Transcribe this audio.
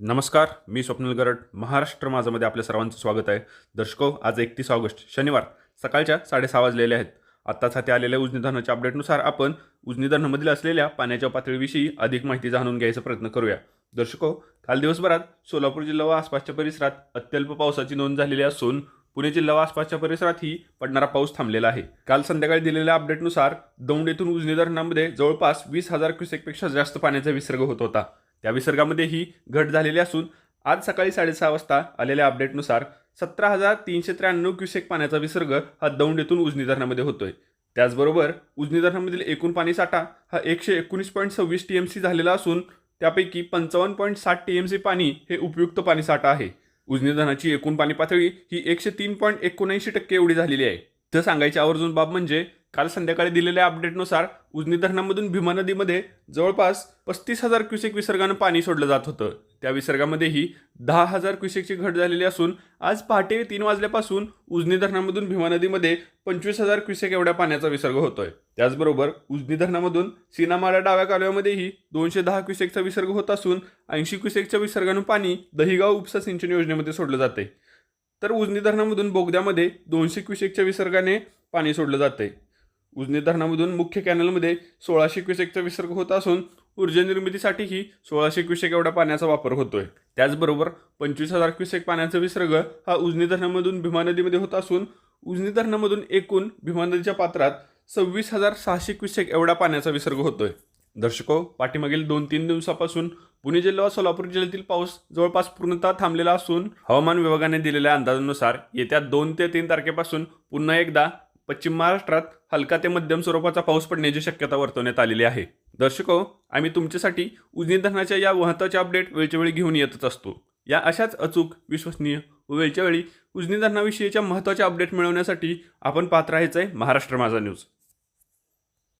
नमस्कार मी स्वप्नील गरड. महाराष्ट्र माझामध्ये आपल्या सर्वांचं स्वागत आहे. दर्शको आज एकतीस ऑगस्ट शनिवार. सकाळच्या साडेसहा वाजलेले आहेत. आत्ताच हाती आलेल्या उजनी धरणाच्या अपडेटनुसार आपण उजनी धरणामधील असलेल्या पाण्याच्या पातळीविषयी अधिक माहिती जाणून घ्यायचा प्रयत्न करूया. दर्शको काल दिवसभरात सोलापूर जिल्हा व आसपासच्या परिसरात अत्यल्प पावसाची नोंद झालेली असून पुणे जिल्हा व आसपासच्या परिसरातही पडणारा पाऊस थांबलेला आहे. काल संध्याकाळी दिलेल्या अपडेटनुसार दौंड येथून उजनी धरणामध्ये जवळपास वीस हजार क्युसेकपेक्षा जास्त पाण्याचा विसर्ग होत होता. त्या विसर्गामध्येही घट झालेली असून आज सकाळी साडेसहा वाजता आलेल्या अपडेटनुसार सतरा हजार तीनशे त्र्याण्णव क्युसेक पाण्याचा विसर्ग हा दौंड येथून उजनी धरणामध्ये होतोय. त्याचबरोबर उजनी धरणामधील एकूण पाणी साठा हा एकशे एकोणीस पॉईंट सव्वीस टी एम सी झालेला असून त्यापैकी पंचावन्न पॉईंट साठ टी एम सी पाणी हे उपयुक्त पाणी साठा आहे. उजनी धरणाची एकूण पाणी पातळी ही एकशे तीन पॉईंट एकोणऐंशी टक्के एवढी झालेली आहे. तर सांगायची आवर्जून बाब म्हणजे काल संध्याकाळी दिलेल्या अपडेटनुसार उजनी धरणामधून भीमा नदीमध्ये जवळपास पस्तीस हजार क्युसेक विसर्गानं पाणी सोडलं जात होतं. त्या विसर्गामध्येही दहा हजार क्युसेकची घट झालेली असून आज पहाटे तीन वाजल्यापासून उजनी धरणामधून भीमा नदीमध्ये पंचवीस हजार क्युसेक एवढ्या पाण्याचा विसर्ग होतोय. त्याचबरोबर उजनी धरणामधून सीनामाळा डाव्या कालव्यामध्येही दोनशे दहा क्युसेकचा विसर्ग होत असून ऐंशी क्युसेकच्या विसर्गानं पाणी दहिगाव उपसा सिंचन योजनेमध्ये सोडलं जाते. तर उजनी धरणामधून बोगद्यामध्ये दोनशे क्युसेकच्या विसर्गाने पाणी सोडलं जाते उजनी धरणामधून मुख्य कॅनलमध्ये सोळाशे क्युसेकचा विसर्ग होत असून ऊर्जा निर्मितीसाठीही सोळाशे क्युसेक एवढा पाण्याचा वापर होतोय. त्याचबरोबर पंचवीस हजार क्युसेक पाण्याचा विसर्ग हा उजनी धरणामधून भीमा नदीमध्ये होत असून उजनी धरणामधून एकूण भीमा नदीच्या पात्रात सव्वीस हजार सहाशे क्युसेक एवढा पाण्याचा विसर्ग होतोय. दर्शको पाठीमागील दोन तीन दिवसापासून पुणे जिल्हा व सोलापूर जिल्ह्यातील पाऊस जवळपास पूर्णतः थांबलेला असून हवामान विभागाने दिलेल्या अंदाजानुसार येत्या दोन ते तीन तारखेपासून पुन्हा एकदा पश्चिम महाराष्ट्रात हलका ते मध्यम स्वरूपाचा पाऊस पडण्याची शक्यता वर्तवण्यात आलेली आहे. दर्शको हो, आम्ही तुमच्यासाठी उजनी धरणाच्या या महत्त्वाच्या अपडेट वेळच्या वेळी घेऊन येतच असतो. या अशाच अचूक विश्वसनीय व वेळच्या वेळी उजनी धरणाविषयीच्या महत्त्वाच्या अपडेट मिळवण्यासाठी आपण पात्र राहायचं आहे महाराष्ट्र माझा न्यूज.